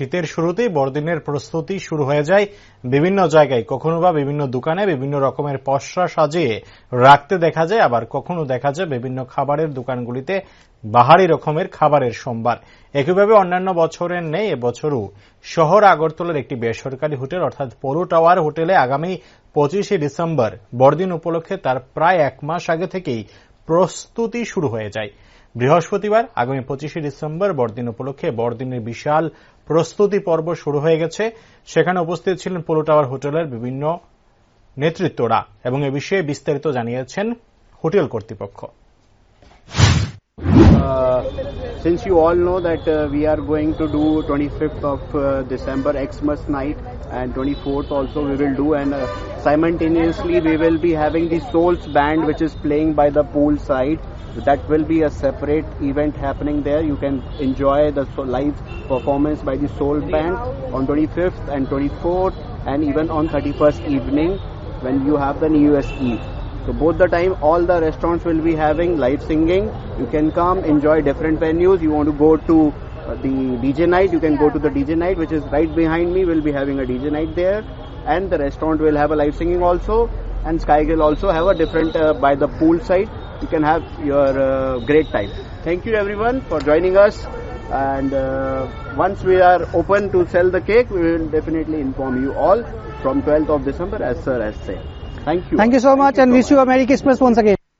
শীতের শুরুতেই বড়দিনের প্রস্তুতি শুরু হয়ে যায় বিভিন্ন জায়গায়। কখনো বা বিভিন্ন দোকানে বিভিন্ন রকমের পসরা সাজিয়ে রাখতে দেখা যায়, আবার কখনো দেখা যায় বিভিন্ন খাবারের দোকানগুলিতে বাহারি রকমের খাবারের সম্ভার একইভাবে অন্যান্য বছরের নেই, এবছরও শহর আগরতলার একটি বেসরকারি হোটেল, অর্থাৎ পোলো টাওয়ার হোটেলে আগামী পঁচিশে ডিসেম্বর বড়দিন উপলক্ষে তার প্রায় এক মাস আগে থেকেই প্রস্তুতি শুরু হয়ে যায়। বৃহস্পতিবার, আগামী পঁচিশে ডিসেম্বর, বড়দিন উপলক্ষে বড়দিনের বিশাল প্রস্তুতি পর্ব শুরু হয়ে গেছে। সেখানে উপস্থিত ছিলেন পোলো টাওয়ার হোটেলের বিভিন্ন নেতৃত্বরা এবং এ বিষয়ে বিস্তারিত জানিয়েছেন হোটেল কর্তৃপক্ষ। Since you all know that uh, we are going to do 25th of uh, December Xmas night and 24th also we will do and uh, simultaneously we will be having the Souls band which is playing by the pool side. That will be a separate event happening there. You can enjoy the live performance by the Soul band on 25th and 24th and even on 31st evening when you have the New Year's Eve. So both the time all the restaurants will be having live singing. You can come enjoy different venues. You want to go to uh, the DJ night, you can go to the DJ night which is right behind me. We'll be having a DJ night there and the restaurant will have a live singing also and Sky Grill also have a different uh, by the pool side. You can have your uh, great time. Thank you everyone for joining us and uh, once we are open to sell the cake we will definitely inform you all from 12th of December as sir has said. Thank you. Thank you so much and wish you a Merry Christmas once again.